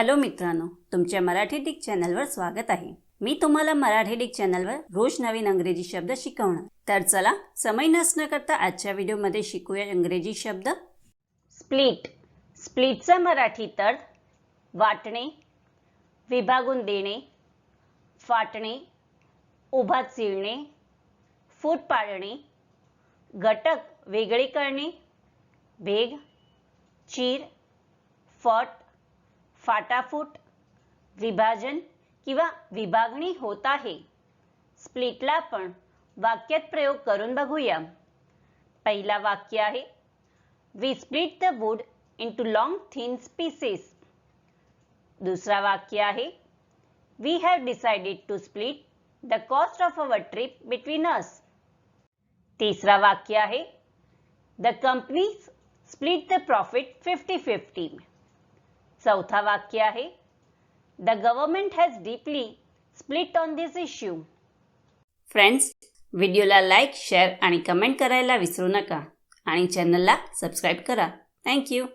Hello मित्रांनो तुमच्या Marathi Dick चॅनलवर स्वागत आहे. मी तुम्हाला मराठी डिक चॅनलवर रोज नवीन अंग्रेजी शब्द शिकवणार. तर चला समय नसणं करता आजच्या व्हिडिओमध्ये शिकूया इंग्रजी शब्द. स्प्लिट. स्प्लिटचा मराठी तर वाटणे विभागून देणे फाटणे उभा चिरणे फूट पाडणे घटक वेगळे करणे भेग चीर फट फाटाफूट विभाजन किंवा विभागणी होत आहे. स्प्लिटला आपण वाक्यात प्रयोग करून बघूया. पहिला वाक्य आहे we split the wood into long thin pieces दुसरा वाक्य आहे we have decided to split the cost of our trip between us तिसरा वाक्य आहे the companies split the profit fifty fifty चौथा वाक्य आहे. The government has deeply split on this issue friends व्हिडिओला लाईक शेअर आणि कमेंट करायला विसरू नका. आणि चॅनलला सबस्क्राईब करा. थँक्यू